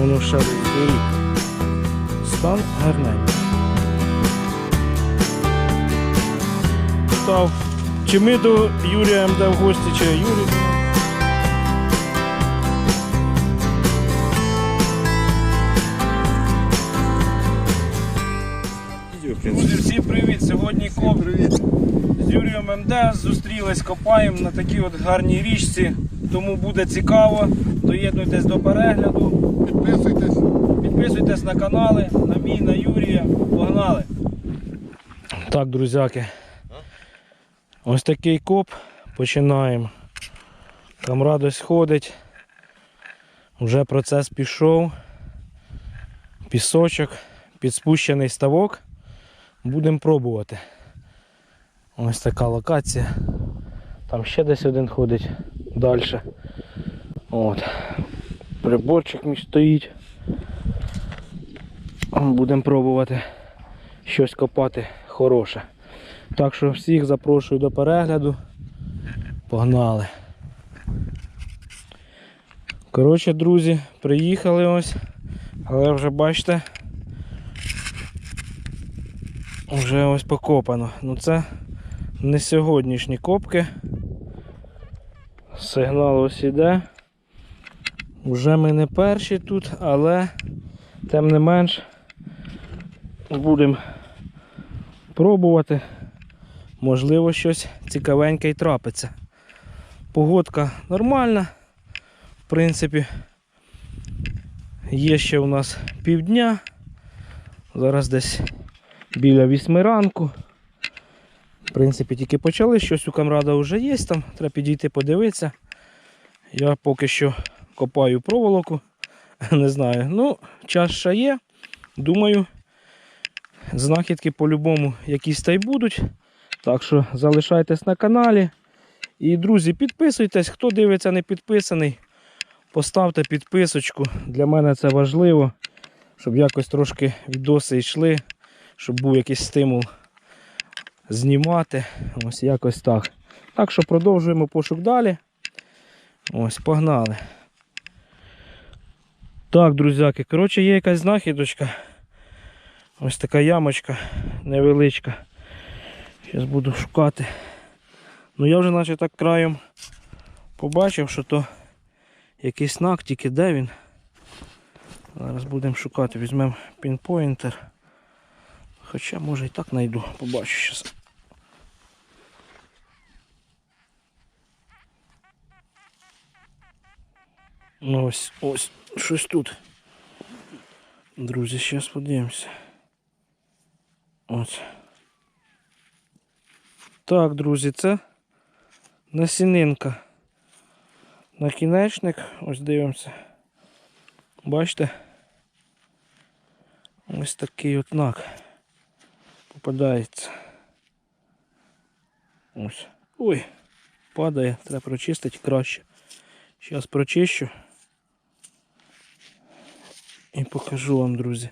воно ще рік. Стан гарненький. Став. Чи ми до Юрія МД в гості, чи Юрій. Друзі, всім привіт! Сьогодні коп з Юрієм МД зустрілись, копаємо на такій от гарній річці. Тому буде цікаво. Доєднуйтесь до перегляду. Підписуйтесь. Підписуйтесь на канали, на мій, на Юрія. Погнали! Так, друзяки. Ось такий коп. Починаємо. Там радость ходить. Вже процес пішов. Пісочок, підспущений ставок. Будемо пробувати. Ось така локація. Там ще десь один ходить далі. От. Приборчик мій стоїть. Будемо пробувати щось копати хороше. Так що всіх запрошую до перегляду. Погнали. Коротше, друзі, приїхали ось, але вже бачите, вже ось покопано. Ну це не сьогоднішні копки. Сигнал ось іде. Вже ми не перші тут, але тим не менш будемо пробувати. Можливо, щось цікавеньке і трапиться. Погодка нормальна. В принципі, є ще у нас півдня. Зараз десь біля вісьми ранку. В принципі, тільки почали, щось у камрада вже є, там треба підійти подивитися. Я поки що копаю проволоку. Не знаю. Ну, час ще є. Думаю, знахідки по-любому якісь та й будуть. Так що залишайтесь на каналі. І, друзі, підписуйтесь, хто дивиться не підписаний, поставте підписочку. Для мене це важливо, щоб якось трошки відоси йшли, щоб був якийсь стимул знімати. Ось якось так. Так що продовжуємо пошук далі. Ось, погнали. Так, друзяки, коротше, є якась знахідочка. Ось така ямочка невеличка. Зараз буду шукати. Ну я вже наче так краєм побачив, що то якийсь знак, тільки де він. Зараз будемо шукати, візьмемо пінпоінтер. Хоча може і так знайду, побачу зараз. Ну ось, ось, щось тут. Друзі, зараз подивимося. Ось. Так, друзі, це насінинка. Накінечник, ось дивимося. Бачите? Ось такий от нак попадається. Ось. Ой, падає, треба прочистити краще. Зараз прочищу і покажу вам, друзі.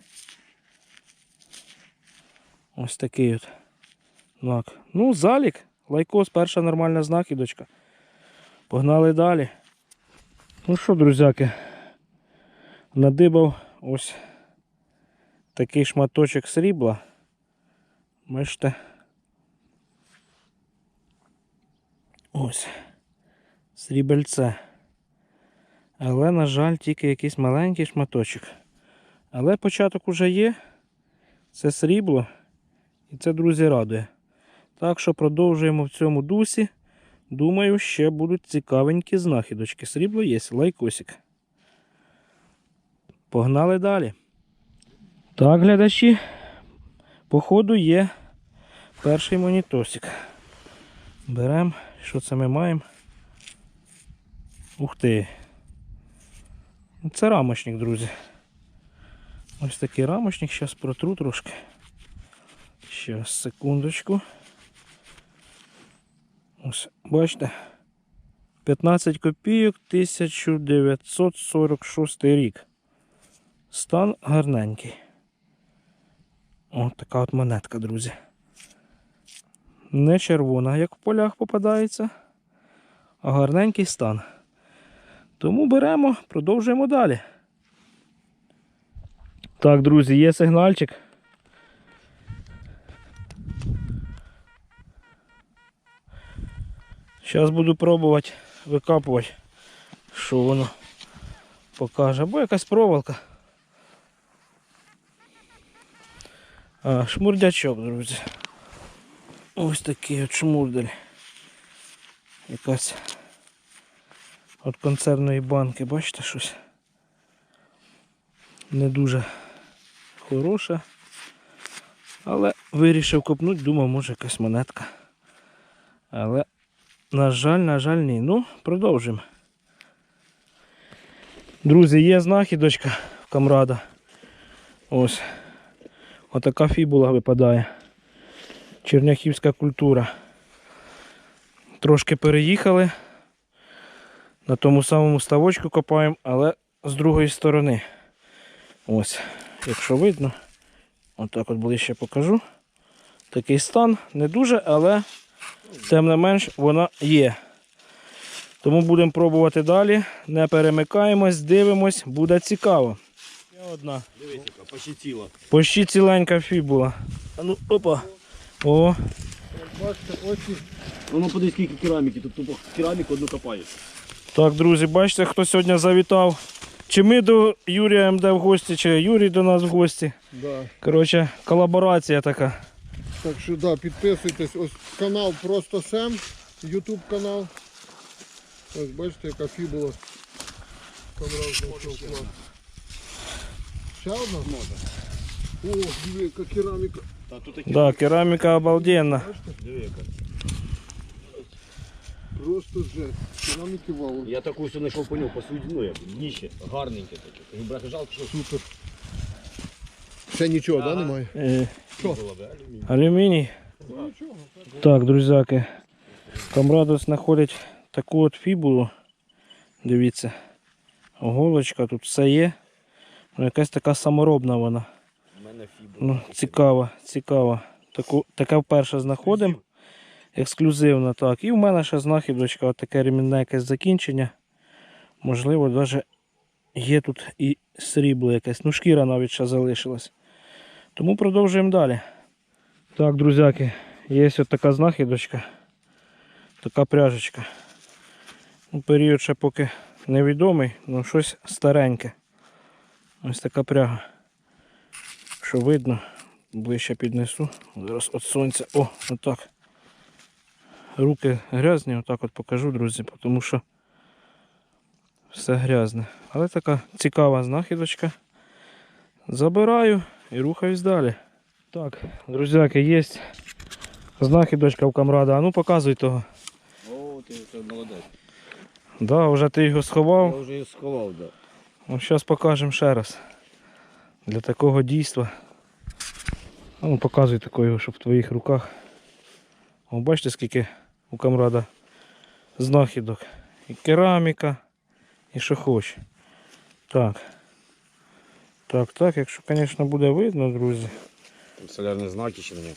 Ось такий от знак. Ну, залік. Лайкос, перша нормальна знахідочка. Погнали далі. Ну що, друзяки, надибав ось такий шматочок срібла. Бачите. Ось. Срібельце. Але, на жаль, тільки якийсь маленький шматочок. Але початок уже є. Це срібло. І це, друзі, радує. Так що продовжуємо в цьому дусі. Думаю, ще будуть цікавенькі знахідочки. Срібло є, лайкосик. Погнали далі. Так, глядачі, походу є перший монітосик. Беремо, що це ми маємо? Ух ти. Це рамочник, друзі. Ось такий рамочник, зараз протру трошки. Щас, секундочку. Ось, бачите. 15 копійок 1946 рік. Стан гарненький. О, така от монетка, друзі. Не червона, як в полях попадається, а гарненький стан. Тому беремо, продовжуємо далі. Так, друзі, є сигнальчик. Зараз буду пробувати викапувати, що воно покаже. Або якась проволока. А, шмурдячок, друзі. Ось такий от шмурдель. Якась от концерної банки, бачите щось? Не дуже хороше. Але вирішив копнути, думав, може якась монетка. Але, на жаль, на жаль, ні. Ну, продовжимо. Друзі, є знахідочка в камрада. Ось. Отака фібула випадає. Черняхівська культура. Трошки переїхали. На тому самому ставочку копаємо, але з другої сторони. Ось, якщо видно, отак от ближче покажу. Такий стан не дуже, але тим не менш вона є. Тому будемо пробувати далі. Не перемикаємось, дивимось, буде цікаво. Ще одна. Дивись, яка почетіла. Почти ціленька фібула. А ну, опа. О, Бачите, очі. Ну подивись, скільки кераміки, тут тупо кераміку одну копаєш. так, друзі, бачите, хто сьогодні завітав. Чи ми до Юрія МД в гості, чи Юрій до нас в гості. Да. Коротше, колаборація така. Так що да, підписуйтесь. Ось канал Просто Сем, Ютуб канал. Ось бачите, яка фібула. Там раз знайшов клас. Ще одна? О, диви, яка кераміка. Та тут такі, Да, кераміка обалденна. Бачите? диви яка. Просто жесть. Кераміки валом. Я таку все знайшов по нього, по суді, ну як, дніще, гарненьке таке. Кажу, брати, жалко, що Супер. Ще нічого, Ага. да, немає? Е, Що? було б, алюміній. алюміній. Ну, нічого. Так, друзяки. Камрадос знаходить таку от фібулу. Дивіться. Голочка, тут все є. Ну, якась така саморобна вона. У мене фібра. Ну, цікава, цікава. Таку, таке вперше знаходимо. Ексклюзивно, так. І в мене ще знахідочка, от таке ремінне якесь закінчення. Можливо, навіть є тут і срібло якесь. Ну, шкіра навіть ще залишилась. Тому продовжуємо далі. Так, друзяки, є ось така знахідочка. Така пряжечка. Ну, період ще поки невідомий, але щось стареньке. Ось така пряга. Що видно, ближче піднесу. Зараз від сонця. О, отак. Руки грязні, отак от покажу, друзі, тому що все грязне. Але така цікава знахідочка. Забираю і рухаюсь далі. Так, друзяки, є знахідочка в камрада. А ну показуй того. О, ти молодець. Да, вже ти його Я сховав. вже її сховав, да. Ну, зараз покажемо ще раз. Для такого дійства. Ну показуй такого, щоб в твоїх руках. О, бачите, скільки у камрада знахідок. І кераміка, і що хоч. Так. Так, так, якщо, звісно, буде видно, друзі. Солярні знаки ще мені.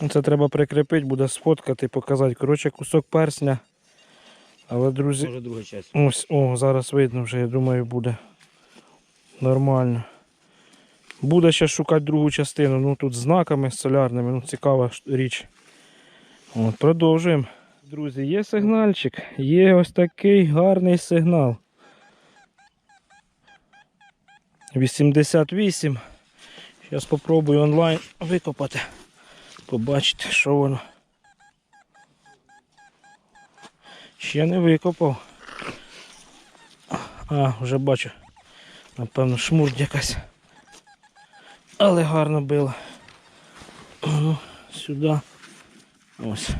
Ну, Це треба прикріпити, буде сфоткати, показати. Коротше, кусок персня. Але, друзі, Може друга часть. Ось, о, зараз видно вже, я думаю, буде нормально. Буде ще шукати другу частину. Ну тут знаками солярними, ну цікава річ. От, продовжуємо. Друзі, є сигнальчик, є ось такий гарний сигнал. 88. Зараз спробую онлайн викопати. Побачите, що воно. Ще не викопав. А, вже бачу. Напевно, шмурдь якась. Але гарно било. Ну, сюди. Ось.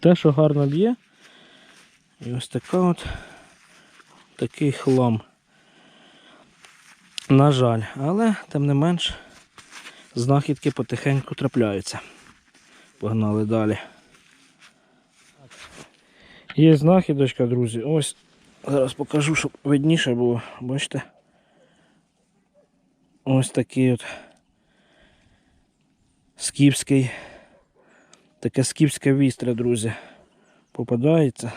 Те, що гарно б'є. І ось така от такий хлам. На жаль, але тим не менш знахідки потихеньку трапляються. Погнали далі. Є знахідочка, друзі. Ось зараз покажу, щоб видніше було. Бачите? Ось такий от скіпський. Таке скіпське вістря, друзі. Попадається.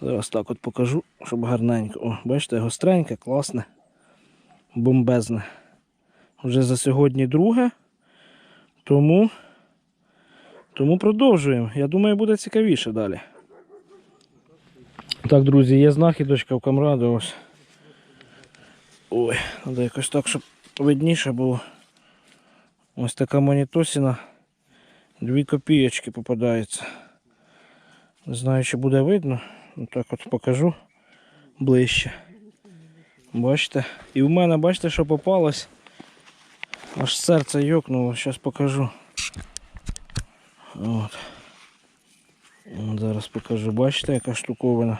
Зараз так от покажу, щоб гарненько. О, бачите, гостреньке, класне. бомбезне. Вже за сьогодні друге. Тому, тому продовжуємо. Я думаю, буде цікавіше далі. Так, друзі, є знахідочка в камраду. Ось. Ой, треба якось так, щоб видніше було. Ось така монітосіна. Дві копійочки попадається. Не знаю, чи буде видно. Так от покажу ближче. Бачите? І в мене, бачите, що попалось. Аж серце йокнуло, зараз покажу. От Зараз покажу. Бачите, яка штуковина.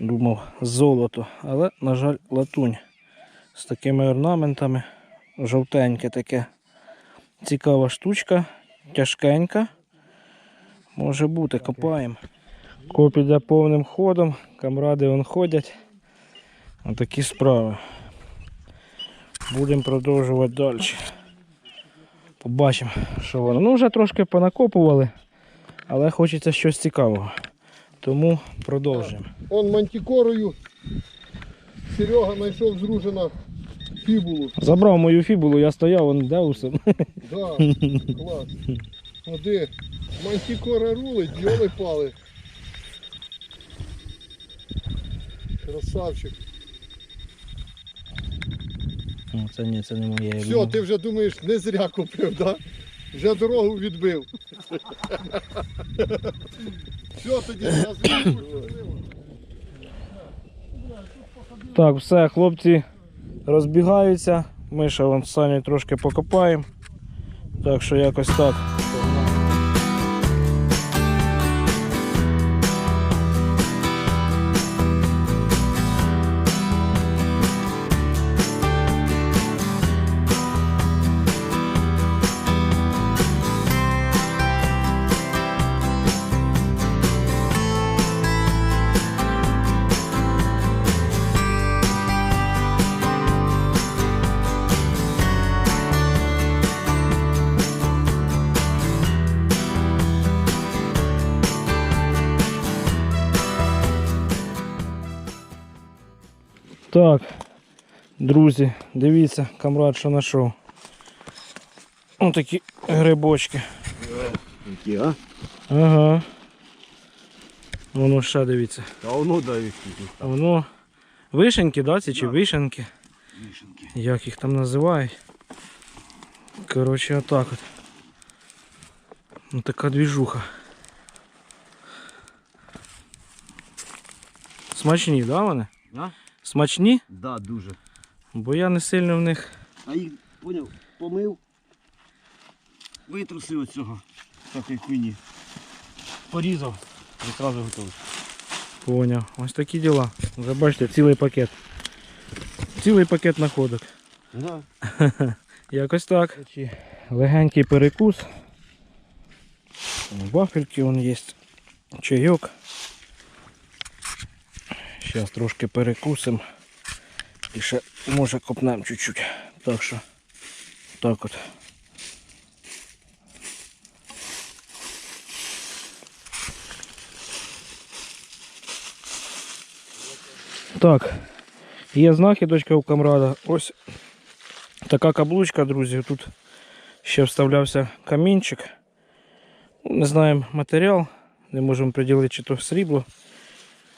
Думав золото, але, на жаль, латунь. З такими орнаментами. Жовтеньке таке. Цікава штучка, тяжкенька. Може бути, копаємо. Коп іде повним ходом, камради вон ходять. Отакі справи. Будемо продовжувати далі. Побачимо, що воно. Ну, вже трошки понакопували, але хочеться щось цікавого. Тому продовжуємо. Он мантикорою Серега знайшов зружена фібулу. Забрав мою фібулу, я стояв, он деусом. Да, клас. Ходи. Мантикора рулить, бджоли пали. Красавчик. Ну, Це ні, це не моє. я Все, думаю. ти вже думаєш, не зря купив, да? Вже дорогу відбив. Все, тоді на зв'язку. Так, все, хлопці розбігаються. Ми ще вон самі трошки покопаємо. Так що якось так. Так, друзі, дивіться, камрад, що знайшов. Ось такі грибочки. Які, а? Ага. Воно ще дивіться. Та воно. А Воно вишеньки, да, ці чи Да. вишеньки? Вишенки. Як їх там називають? Коротше, отак от. Ну така двіжуха. Смачні, да, вони? А? Смачні? Да, дуже. Бо я не сильно в них. А їх, поняв, помив, витрусив від цього такої хуйні. Порізав і одразу готовий. Поняв. Ось такі діла. Вже бачите, цілий пакет. Цілий пакет находок. Да. Якось так. Легенький перекус. Вафельки вон є. Чайок. Зараз трошки перекусимо. І ще може копнемо чуть-чуть. Так що так от. Так, є знахідочка у камрада. Ось така каблучка, друзі. Тут ще вставлявся камінчик. Ну, Не знаємо матеріал, не можемо приділити, чи то срібло,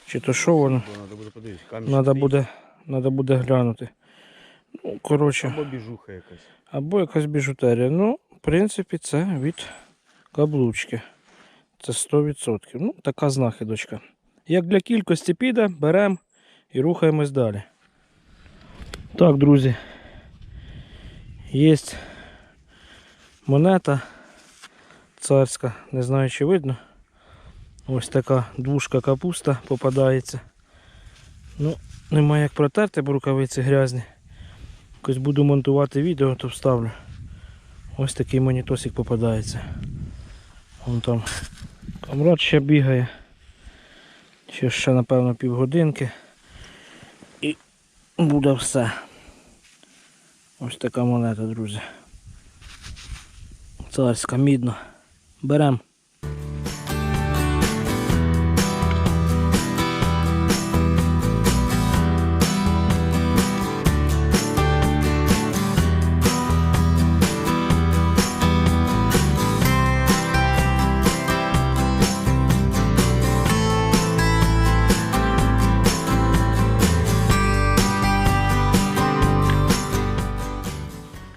чи то що воно. Треба буде надо буде глянути. Ну, коротше, Або біжуха якась. або якась біжутерія. Ну, в принципі, це від каблучки. Це 100%. Ну, така знахідочка. Як для кількості піде, беремо і рухаємось далі. Так, друзі. Є монета царська, не знаю чи видно. Ось така двушка капуста попадається. Ну, немає як протерти, бо рукавиці грязні. Якось буду монтувати відео, то вставлю. Ось такий монітосик попадається. Вон там камрад ще бігає. Ще ще, напевно, півгодинки. І буде все. Ось така монета, друзі. Царська мідна. Беремо.